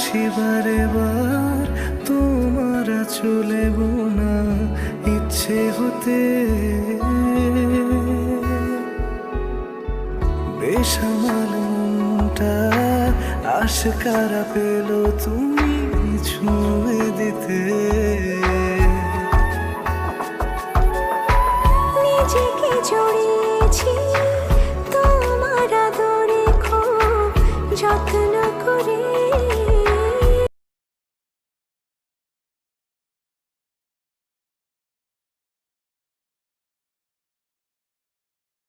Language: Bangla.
আসি বারে বার, তোমার চলে বোনা ইচ্ছে হতে। বেশ আমার মনটা আশকারা পেল তুমি ছুঁয়ে দিতে। নিজেকে জড়িয়েছি